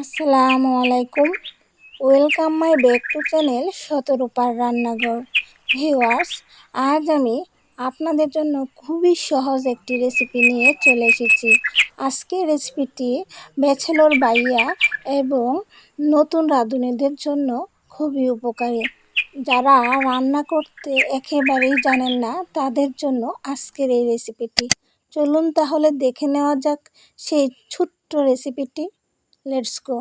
আসসালামু আলাইকুম। Welcome my back to channel শতরূপার রান্নাঘর। ভিউয়ার্স, আজ আমি আপনাদের জন্য খুবই সহজ একটি রেসিপি নিয়ে চলে এসেছি। আজকের রেসিপিটি ব্যাচেলর বাইয়া এবং নতুন রাঁধুনিদের জন্য খুবই উপকারী। যারা রান্না করতে একেবারেই জানেন না, তাদের জন্য আজকের এই রেসিপিটি। চলুন তাহলে দেখে নেওয়া যাক সেই ছোট্ট রেসিপিটি। Let's go